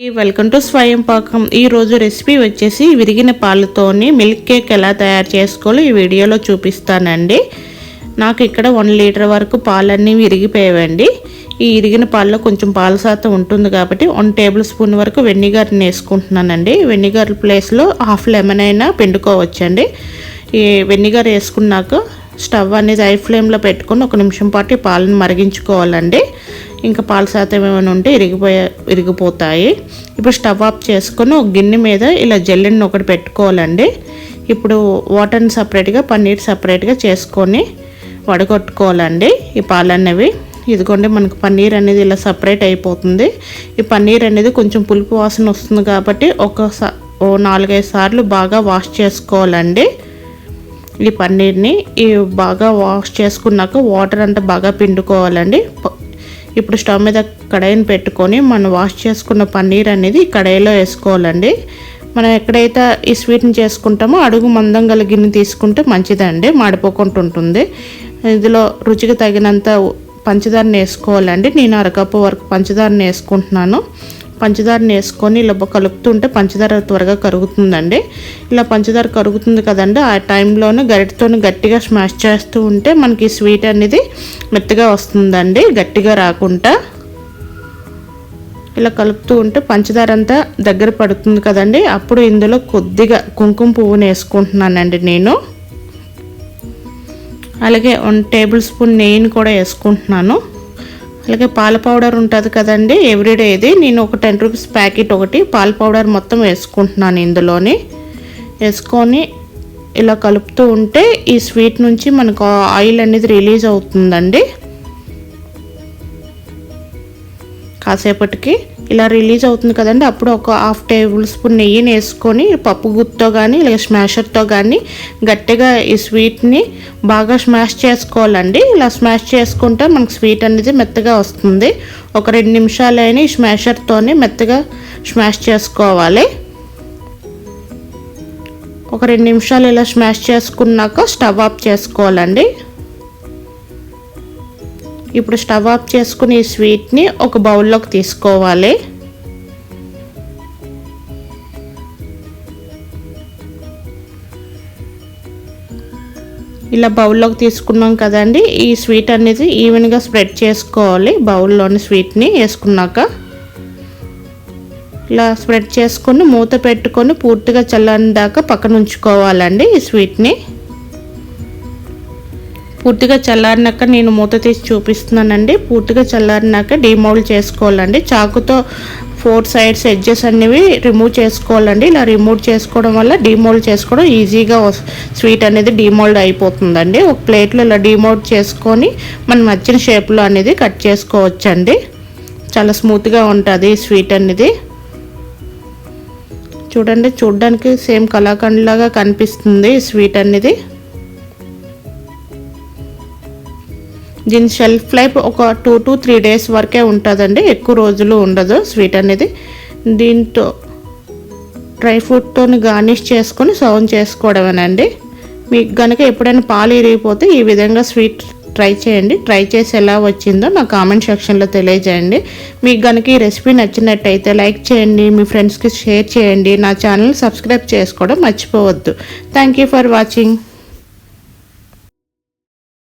Welcome to స్వయం పాకం. ఈరోజు రెసిపీ వచ్చేసి విరిగిన పాలతోని మిల్క్ కేక్ ఎలా తయారు చేసుకోవాలో ఈ వీడియోలో చూపిస్తానండి. నాకు ఇక్కడ వన్ లీటర్ వరకు పాలన్నీ విరిగిపోయావండి ఈ ఇరిగిన పాలలో కొంచెం పాల శాతం ఉంటుంది కాబట్టి వన్ టేబుల్ స్పూన్ వరకు వెనిగర్ని వేసుకుంటున్నానండి. వెనిగర్ ప్లేస్లో హాఫ్ లెమన్ అయినా పిండుకోవచ్చండి. ఈ వెనిగర్ వేసుకున్నాక స్టవ్ అనేది హై ఫ్లేమ్లో పెట్టుకొని ఒక నిమిషం పాటు పాలను మరిగించుకోవాలండి. ఇంకా పాల శాతం ఏమైనా ఉంటే ఇరిగిపోయే ఇరిగిపోతాయి. ఇప్పుడు స్టవ్ ఆఫ్ చేసుకొని ఒక గిన్నె మీద ఇలా జల్లెని ఒకటి పెట్టుకోవాలండి. ఇప్పుడు వాటర్ని సపరేట్గా పన్నీర్ సపరేట్గా చేసుకొని వడగొట్టుకోవాలండి ఈ పాలు అనేవి ఇదిగోండి మనకు పన్నీర్ అనేది ఇలా సపరేట్ అయిపోతుంది. ఈ పన్నీర్ అనేది కొంచెం పులుపు వాసన వస్తుంది కాబట్టి ఒక ఓ నాలుగైదు సార్లు బాగా వాష్ చేసుకోవాలండి. ఈ పన్నీర్ని ఈ బాగా వాష్ చేసుకున్నాక వాటర్ అంతా బాగా పిండుకోవాలండి. ఇప్పుడు స్టవ్ మీద కడాయిని పెట్టుకొని మనం వాష్ చేసుకున్న పన్నీర్ అనేది కడాయిలో వేసుకోవాలండి. మనం ఎక్కడైతే ఈ స్వీట్ని చేసుకుంటామో అడుగు మందం గల గిన్నె తీసుకుంటే మంచిదండి మాడిపోకుండా ఉంటుంది. ఇందులో రుచికి తగినంత పంచదారని వేసుకోవాలండి. నేను అరకప్పు వరకు పంచదారని వేసుకుంటున్నాను. పంచదారని వేసుకొని ఇలా కలుపుతుంటే పంచదార త్వరగా కరుగుతుందండి. ఇలా పంచదార కరుగుతుంది కదండి ఆ టైంలోనే గరిటతో గట్టిగా స్మాష్ చేస్తూ ఉంటే మనకి స్వీట్ అనేది మెత్తగా వస్తుందండి గట్టిగా రాకుండా. ఇలా కలుపుతూ ఉంటే పంచదార అంతా దగ్గర పడుతుంది కదండి అప్పుడు ఇందులో కొద్దిగా కుంకుమ పువ్వుని వేసుకుంటున్నానండి నేను. అలాగే వన్ టేబుల్ స్పూన్ నెయ్యిని కూడా వేసుకుంటున్నాను. అలాగే పాల పౌడర్ ఉంటుంది కదండి ఎవ్రీడే ఇది. నేను ఒక టెన్ రూపీస్ ప్యాకెట్ ఒకటి పాల పౌడర్ మొత్తం వేసుకుంటున్నాను ఇందులోని. వేసుకొని ఇలా కలుపుతూ ఉంటే ఈ స్వీట్ నుంచి మనకు ఆయిల్ అనేది రిలీజ్ అవుతుందండి. కాసేపటికి ఇలా రిలీజ్ అవుతుంది కదండి. అప్పుడు ఒక హాఫ్ టేబుల్ స్పూన్ నెయ్యిని వేసుకొని పప్పు గుత్తో కానీ లేదా స్మాషర్తో కానీ గట్టిగా ఈ స్వీట్ని బాగా స్మాష్ చేసుకోవాలండి. ఇలా స్మాష్ చేసుకుంటే మనకు స్వీట్ అనేది మెత్తగా వస్తుంది. ఒక రెండు నిమిషాలైనా ఈ స్మాషర్తోనే మెత్తగా స్మాష్ చేసుకోవాలి. ఒక రెండు నిమిషాలు ఇలా స్మాష్ చేసుకున్నాక స్టవ్ ఆఫ్ చేసుకోవాలండి. ఇప్పుడు స్టవ్ ఆఫ్ చేసుకుని ఈ స్వీట్ని ఒక బౌల్లోకి తీసుకోవాలి. ఇలా బౌల్లోకి తీసుకున్నాం కదండి ఈ స్వీట్ అనేది ఈవెన్గా స్ప్రెడ్ చేసుకోవాలి బౌల్లోని స్వీట్ని వేసుకున్నాక. ఇలా స్ప్రెడ్ చేసుకొని మూత పెట్టుకొని పూర్తిగా చల్లని దాకా పక్కన ఉంచుకోవాలండి ఈ స్వీట్ని. పూర్తిగా చల్లారినాక నేను మూత తీసి చూపిస్తున్నానండి. పూర్తిగా చల్లారినాక డీమౌల్డ్ చేసుకోవాలండి. చాకుతో ఫోర్ సైడ్స్ ఎడ్జెస్ అనేవి రిమూవ్ చేసుకోవాలండి. ఇలా రిమూవ్ చేసుకోవడం వల్ల డీమోల్డ్ చేసుకోవడం ఈజీగా స్వీట్ అనేది డీమోల్డ్ అయిపోతుందండి. ఒక ప్లేట్లో ఇలా డిమోల్డ్ చేసుకొని మనం నచ్చిన షేప్లో అనేది కట్ చేసుకోవచ్చండి. చాలా స్మూత్గా ఉంటుంది స్వీట్ అనేది. చూడండి చూడడానికి సేమ్ కళాఖండ్లాగా కనిపిస్తుంది స్వీట్ అనేది. దీని షెల్ఫ్ లైఫ్ ఒక టూ టు త్రీ డేస్ వరకే ఉంటుందండి. ఎక్కువ రోజులు ఉండదు స్వీట్ అనేది. దీంతో డ్రై ఫ్రూట్తో గార్నిష్ చేసుకొని సర్వ్ చేసుకోవడమేనండి. మీకు కనుక ఎప్పుడైనా పాలు ఇరిగిపోతే ఈ విధంగా స్వీట్ ట్రై చేయండి. ట్రై చేసి ఎలా వచ్చిందో నా కామెంట్ సెక్షన్లో తెలియజేయండి. మీకు కనుక ఈ రెసిపీ నచ్చినట్టయితే లైక్ చేయండి మీ ఫ్రెండ్స్కి షేర్ చేయండి. నా ఛానల్ సబ్స్క్రైబ్ చేసుకోవడం మర్చిపోవద్దు. Thank you for watching